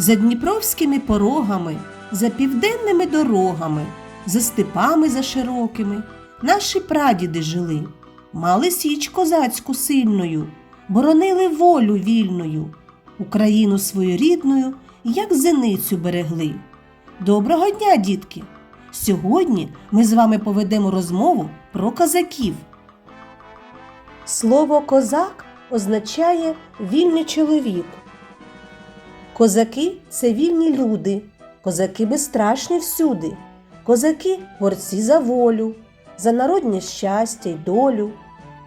За дніпровськими порогами, за південними дорогами, за степами за широкими, наші прадіди жили, мали січ козацьку сильною, боронили волю вільною, Україну свою рідною, як зеницю берегли. Доброго дня, дітки! Сьогодні ми з вами поведемо розмову про козаків. Слово козак означає вільний чоловік. Козаки це вільні люди, козаки безстрашні всюди. Козаки борці за волю, за народнє щастя й долю.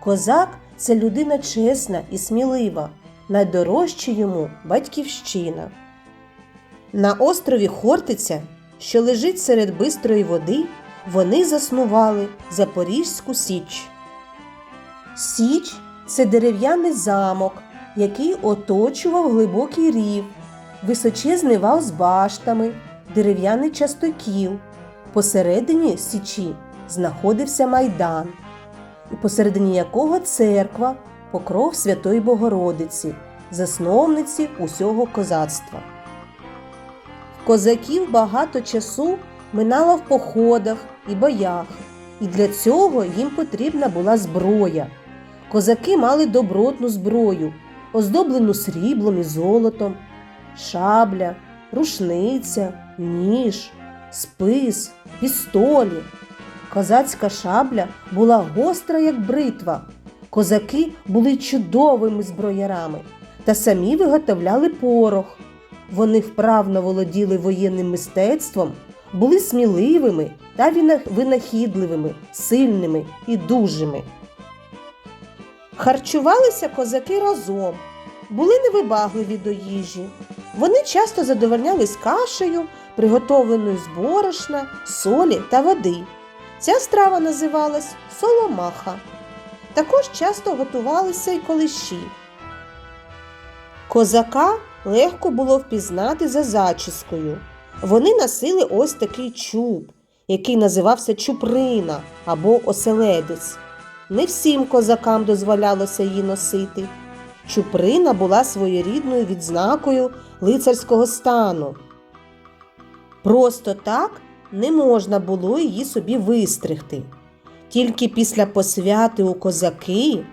Козак це людина чесна і смілива, найдорожча йому батьківщина. На острові Хортиця, що лежить серед бистрої води, вони заснували Запорізьку Січ. Січ це дерев'яний замок, який оточував глибокий рів, височезний вал з баштами, дерев'яний частокіл. Посередині січі знаходився майдан, і посередині якого церква, покров Святої Богородиці, засновниці усього козацтва. Козаків багато часу минало в походах і боях, і для цього їм потрібна була зброя. Козаки мали добротну зброю, оздоблену сріблом і золотом, шабля, рушниця, ніж, спис, пістолі. Козацька шабля була гостра, як бритва. Козаки були чудовими зброярами та самі виготовляли порох. Вони вправно володіли воєнним мистецтвом, були сміливими та винахідливими, сильними і дужими. Харчувалися козаки разом, були невибагливі до їжі. Вони часто задовольнялись кашею, приготовленою з борошна, солі та води. Ця страва називалась соломаха. Також часто готувалися й колиші. Козака легко було впізнати за зачіскою. Вони носили ось такий чуб, який називався чуприна або оселедець. Не всім козакам дозволялося її носити. Чуприна була своєрідною відзнакою лицарського стану. Просто так не можна було її собі вистригти. Тільки після посвяти у козаки,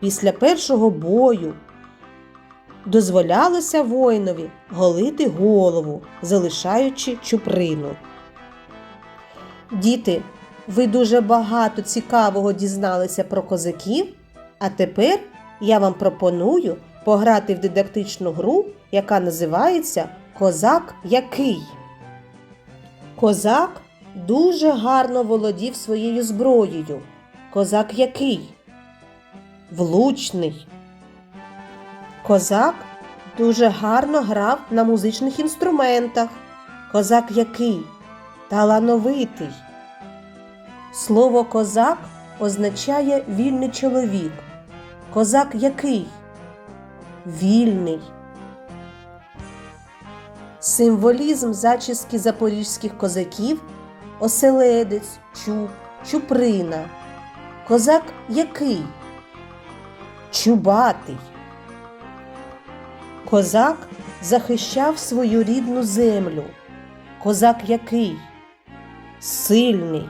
після першого бою, дозволялося воїнові голити голову, залишаючи чуприну. Діти, ви дуже багато цікавого дізналися про козаків, а тепер я вам пропоную пограти в дидактичну гру, яка називається Козак який. Козак дуже гарно володів своєю зброєю. Козак який? Влучний. Козак дуже гарно грав на музичних інструментах. Козак який? Талановитий. Слово козак означає вільний чоловік. Козак який? Вільний. Символізм зачіски запорізьких козаків оселедець, чуб, чуприна. Козак який? Чубатий. Козак захищав свою рідну землю. Козак який? Сильний.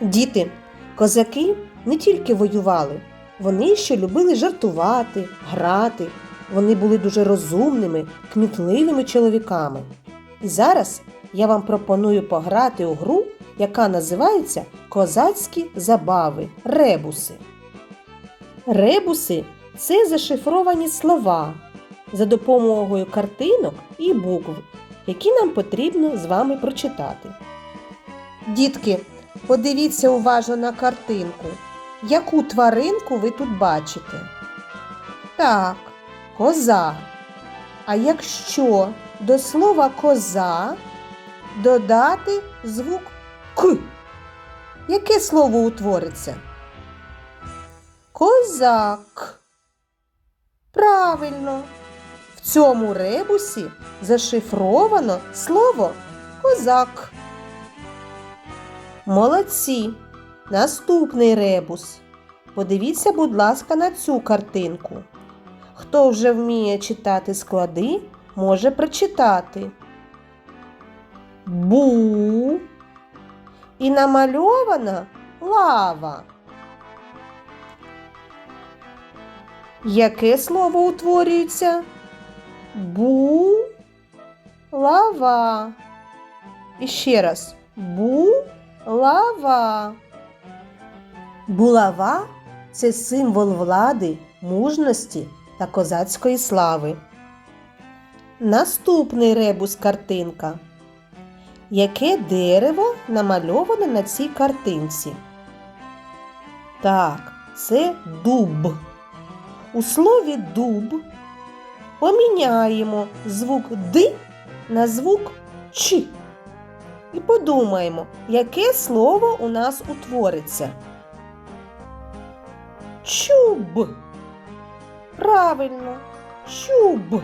Діти, козаки не тільки воювали, вони ще любили жартувати, грати. Вони були дуже розумними, кмітливими чоловіками. І зараз я вам пропоную пограти у гру, яка називається Козацькі забави ребуси. Ребуси це зашифровані слова за допомогою картинок і букв, які нам потрібно з вами прочитати. Дітки, подивіться уважно на картинку. Яку тваринку ви тут бачите? Так, коза. А якщо до слова коза додати звук К, яке слово утвориться? Козак. Правильно. В цьому ребусі зашифровано слово козак. Молодці. Наступний ребус. Подивіться, будь ласка, на цю картинку. Хто вже вміє читати склади, може прочитати Бу і намальована лава. Яке слово утворюється? Бу лава. І ще раз булава. Булава це символ влади, мужності та козацької слави. Наступний ребус картинка. Яке дерево намальоване на цій картинці? Так, це дуб. У слові дуб поміняємо звук Д на звук Ч. І подумаємо, яке слово у нас утвориться. Чуб. Правильно, чуб.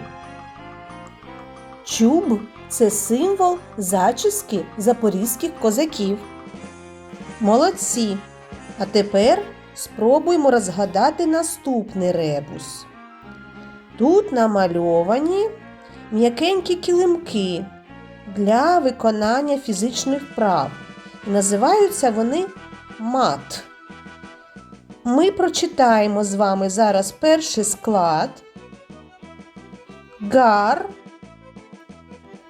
Чуб це символ зачіски запорізьких козаків. Молодці. А тепер спробуємо розгадати наступний ребус. Тут намальовані м'якенькі килимки для виконання фізичних вправ. Називаються вони мат. Ми прочитаємо з вами зараз перший склад. Гар.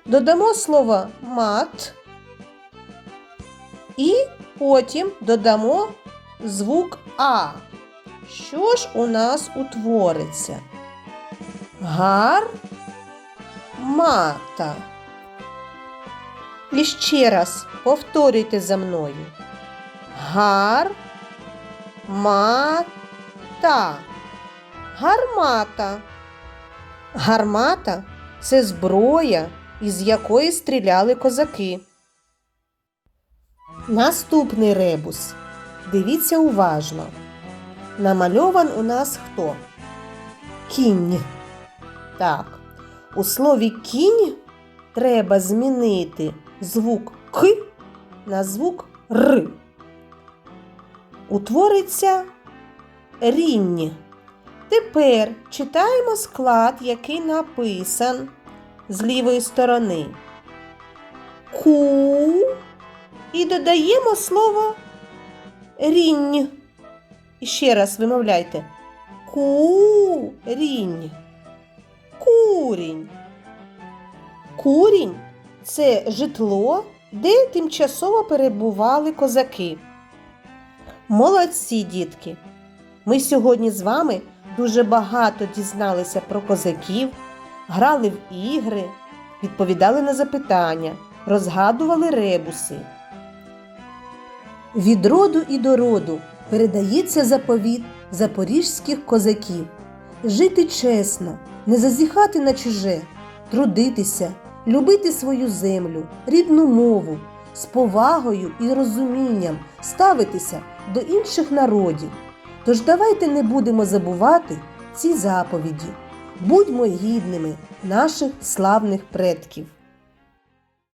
Додамо слово мат. І потім додамо звук А. Що ж у нас утвориться? Гар мата. І ще раз повторюйте за мною. Гар мата. Гармата. Гармата це зброя, із якої стріляли козаки. Наступний ребус. Дивіться уважно. Намальован у нас хто? Кінь. Так. У слові кінь треба змінити звук К на звук Р. Утвориться рінь. Тепер читаємо склад, який написан з лівої сторони. Ку і додаємо слово рінь. І ще раз вимовляйте. Курінь. Курінь. Курінь це житло, де тимчасово перебували козаки. Молодці, дітки! Ми сьогодні з вами дуже багато дізналися про козаків, грали в ігри, відповідали на запитання, розгадували ребуси. Від роду і до роду передається заповіт запорізьких козаків жити чесно, не зазіхати на чуже, трудитися, любити свою землю, рідну мову, з повагою і розумінням ставитися до інших народів. Тож давайте не будемо забувати ці заповіді. Будьмо гідними наших славних предків.